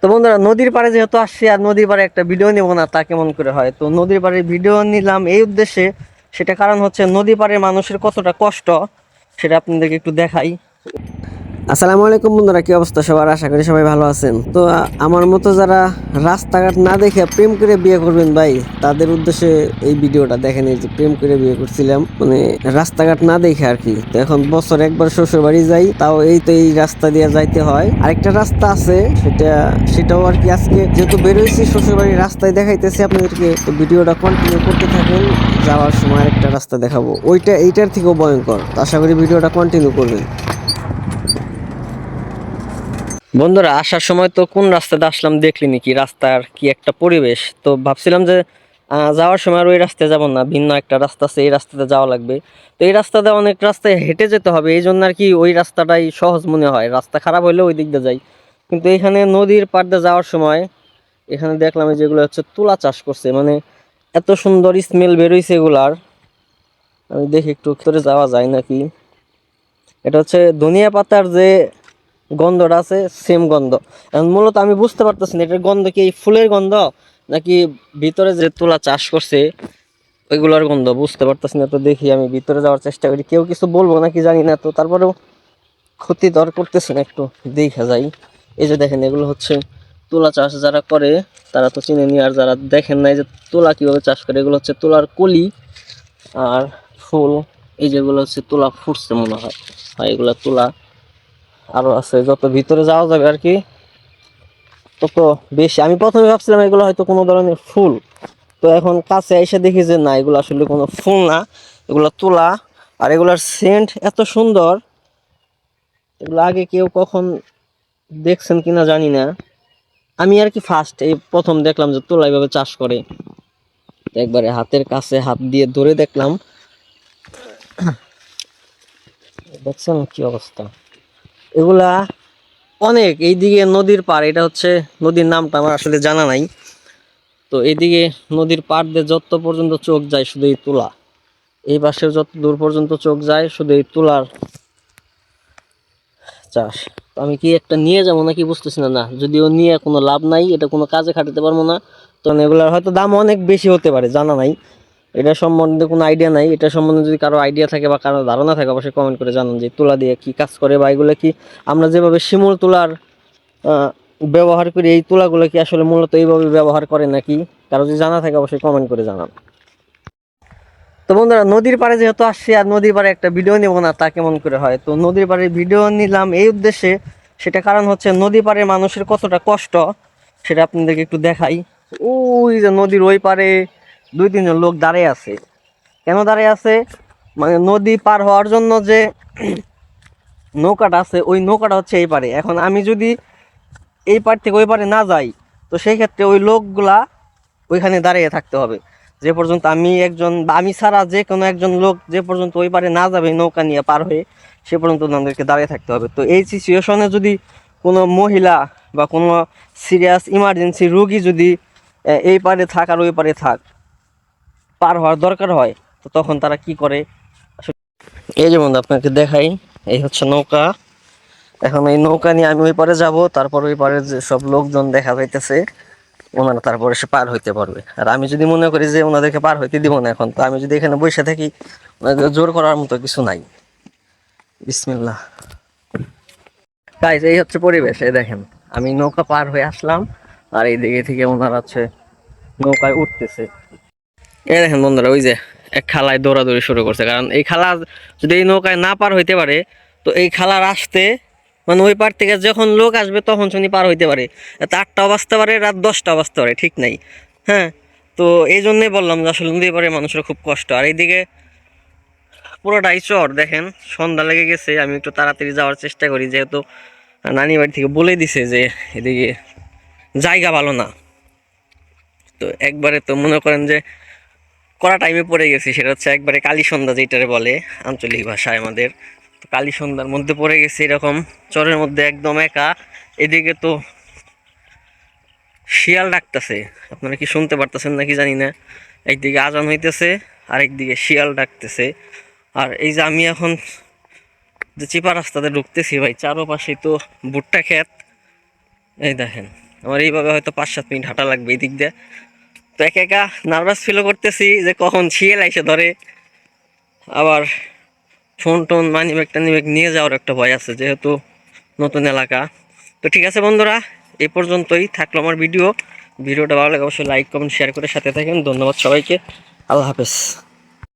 তো বন্ধুরা, নদীর পাড়ে যেহেতু আসছি আর নদীর পাড়ে একটা ভিডিও নেব না, তা কেমন করে হয়? তো নদীর পাড়ে ভিডিও নিলাম এই উদ্দেশ্যে। সেটা কারণ হচ্ছে নদী পাড়ে মানুষের কতটা কষ্ট, সেটা আপনাদেরকে একটু দেখাই। আসসালামু আলাইকুম বন্ধুরা, কি অবস্থা সবার? আশা করি সবাই ভালো আছেন। তো আমার মতো যারা রাস্তাঘাট না দেখে প্রেম করে বিয়ে করবেন ভাই, তাদের উদ্দেশ্যে এই ভিডিওটা দেখেন, এই যে প্রেম করে বিয়ে করছিলাম। মানে রাস্তাঘাট না দেখে আর কি। তো এখন বছর একবার শ্বশুর বাড়ি যাই, তাও এই তো এই রাস্তা দিয়ে যাইতে হয়। আরেকটা রাস্তা আছে, সেটা, সেটাও আর কি আজকে যেহেতু বেরোইছি শ্বশুর বাড়ির রাস্তায় দেখাইতেছি আপনাদেরকে, তো ভিডিওটা কন্টিনিউ করতে থাকেন, যাওয়ার সময় আরেকটা রাস্তা দেখাবো। ওইটা, এইটার থেকেও ভয়ঙ্কর। আশা করি ভিডিওটা কন্টিনিউ করবেন। বন্ধুরা, আসার সময় তো কোন রাস্তাতে আসলাম দেখলি নাকি রাস্তার কি একটা পরিবেশ? তো ভাবছিলাম যে যাওয়ার সময় আর ওই রাস্তায় যাব না, ভিন্ন একটা রাস্তা আছে, এই রাস্তাতে যাওয়া লাগবে। তো এই রাস্তাতে অনেক রাস্তায় হেঁটে যেতে হবে, এই জন্য আর কি ওই রাস্তাটাই সহজ মনে হয়। রাস্তা খারাপ হলে ওই দিক দিয়ে যাই। কিন্তু এখানে নদীর পাড় যাওয়ার সময় এখানে দেখলাম যেগুলো হচ্ছে তুলা চাষ করছে মানে এত সুন্দর স্মেল বেরোইছে এগুলার। আমি দেখি একটু ভিতরে যাওয়া যায় নাকি? এটা হচ্ছে ধনিয়া পাতার যে গন্ধটা আছে সেম গন্ধ। এখন মূলত আমি বুঝতে পারতেছি না, এটার গন্ধ কি এই ফুলের গন্ধ, নাকি ভিতরে যে তুলা চাষ করছে, ওইগুলোর গন্ধ? বুঝতে পারতেছি না, তো দেখি আমি ভিতরে যাওয়ার চেষ্টা করি। কেউ কিছু বলব নাকি জানি না, তো তারপরেও ক্ষতি দর করতেছে না একটু, দেখা যাই। এই যে দেখেন, এগুলো হচ্ছে তুলা চাষ যারা করে, তারা তো চিনে নি, আর যারা দেখেন নাই যে তুলা কীভাবে চাষ করে, এগুলো হচ্ছে তুলার কলি আর ফুল। এই যেগুলো হচ্ছে তুলা ফুটছে মনে হয়। হয় এগুলো তুলা। আরও আছে, যত ভিতরে যাওয়া যাবে আর কি, তত বেশি। আমি প্রথমে ভাবছিলাম এগুলো হয়তো কোনো ধরনের ফুল। তো এখন কাছে এসে দেখি যে না, এগুলো আসলে কোনো ফুল না। এগুলো তুলা, আর এগুলার সেন্ট এত সুন্দর। এগুলো আগে কেউ কখন দেখছেন কিনা জানি না। আমি আর কি ফার্স্ট এই প্রথম দেখলাম যে তোলা এভাবে চাষ করে। একবারে হাতের কাছে হাত দিয়ে ধরে দেখলাম। দেখছেন কি অবস্থা? এগুলা অনেক, এইদিকে নদীর পাড়, এটা হচ্ছে নদীর নামটা আমার আসলে জানা নাই। তো এইদিকে নদীর পাড় দিয়ে যত পর্যন্ত চোখ যায় শুধু এই তুলা। এই পাশে যত দূর পর্যন্ত চোখ যায় শুধু এই তুলার চাষ। আমি কি একটা নিয়ে যাব নাকি বুঝতেছি না না। যদিও নিয়ে কোনো লাভ নাই, এটা কোনো কাজে খাটাতে পারব না। তো এগুলার হয়তো দাম অনেক বেশি হতে পারে, জানা নাই। এটা সম্বন্ধে কোনো আইডিয়া নাই। এটা সম্বন্ধে যদি কারও আইডিয়া থাকে বা কারও ধারণা থাকে, অবশ্যই কমেন্ট করে জানান যে তুলা দিয়ে কি কাজ করে বা এগুলো কি আমরা যেভাবে শিমুল তুলার ব্যবহার করি, এই তুলাগুলো কি আসলে মূলত এইভাবে ব্যবহার করে নাকি? কারও যদি জানা থাকে, অবশ্যই কমেন্ট করে জানান। তো বন্ধুরা, নদীর পাড়ে যেহেতু আসছি আর নদীর পাড়ে একটা ভিডিও নেব না, তা কেমন করে হয়? তো নদীর পাড়ে ভিডিও নিলাম এই উদ্দেশ্যে। সেটা কারণ হচ্ছে নদী পাড়ে মানুষের কতটা কষ্ট, সেটা আপনাদেরকে একটু দেখাই। ওই যে নদীর ওই পারে দুই, তিনজন লোক দাঁড়িয়ে আছে। কেন দাঁড়িয়ে আছে? মানে নদী পার হওয়ার জন্য যে নৌকাটা আছে, ওই নৌকাটা হচ্ছে এই পারে। এখন আমি যদি এই পার থেকে ওই পারে না যাই, তো সেই ক্ষেত্রে ওই লোকগুলা ওইখানে দাঁড়িয়ে থাকতে হবে। যে পর্যন্ত আমি একজন বা আমি ছাড়া যে কোনো একজন লোক যে পর্যন্ত ওই পারে না যাবে নৌকা নিয়ে পার হয়ে, সে পর্যন্ত আমাদেরকে দাঁড়িয়ে থাকতে হবে। তো এই সিচুয়েশনে যদি কোনো মহিলা বা কোনো সিরিয়াস ইমার্জেন্সি রোগী যদি এই পারে থাক আর ওই পারে থাক পার হওয়ার দরকার হয়, তো তখন তারা কি করে? এই যে বন্ধু, আপনাকে দেখাই। এই হচ্ছে নৌকা। এখন এই নৌকা নিয়ে আমি ওই পারে যাব, তারপর ওই পারে যে সব লোকজন দেখা যাইতেছে, ওনারা তারপরে সে পার হইতে পারবে। আর আমি যদি মনে করি যে ওনাদেরকে পার হইতে দিব না এখন, তো আমি যদি এখানে বসে থাকি ওনাদের জোর করার মতো কিছু নাই। বিসমিল্লাহ। গাইজ এই হচ্ছে পরিবেশ, এই দেখেন, আমি নৌকা পার হয়ে আসলাম, আর এই দিকে থেকে ওনারা হচ্ছে নৌকায় উঠতেছে। এই দেখেন বন্ধুরা, ওই যে এক খালায় দৌড়াদৌড়ি শুরু করছে। কারণ এই খালা যদি এই নৌকায় না পার হইতে পারে, তো এই খালার আসতে মানে ওই পার থেকে যখন লোক আসবে তখন শুনি পার হইতে পারে। রাত আটটাও বাজতে পারে, রাত দশটাও বাজতে পারে, ঠিক নাই। হ্যাঁ? তো এই জন্যই বললাম যে আসলে নদী পারে মানুষের খুব কষ্ট। আর এইদিকে পুরোটাই চর, দেখেন। সন্ধ্যা লেগে গেছে, আমি একটু তাড়াতাড়ি যাওয়ার চেষ্টা করি। যেহেতু নানি বাড়ি থেকে বলে দিছে যে এদিকে জায়গা ভালো না। তো একবারে তো মনে করেন যে করা টাইমে পড়ে গেছি, সেটা হচ্ছে একবারে কালী সন্ধ্যা যেটারে বলে আঞ্চলিক ভাষায় আমাদের। কালী সন্ধ্যার মধ্যে পড়ে গেছি এরকম, চরের মধ্যে একদম একা। এদিকে তো শিয়াল ডাকতেছে, আপনারা কি শুনতে পারতেছেন নাকি জানি না। একদিকে আজান হইতেছে আর একদিকে শিয়াল ডাকতেছে। আর এই যে আমি এখন যে চিপা রাস্তাতে ঢুকতেছি ভাই, চারোপাশে তো ভুট্টা ক্ষেত। এই দেখেন, আমার এইভাবে হয়তো পাঁচ সাত মিনিট হাঁটা লাগবে এই দিক দিয়ে। তো একা একা নার্ভাস ফিলও করতেছি যে কখন শিয়াল এসে ধরে। আবার ফোন টোন মানি ব্যাগ টানি ব্যাগ নিয়ে যাওয়ার একটা ভয় আছে যেহেতু নতুন এলাকা। তো ঠিক আছে বন্ধুরা, এ পর্যন্তই থাকল আমার ভিডিও ভিডিওটা ভালো লাগে অবশ্যই লাইক কমেন্ট শেয়ার করে সাথে থাকেন ধন্যবাদ সবাইকে। আল্লাহ হাফেজ।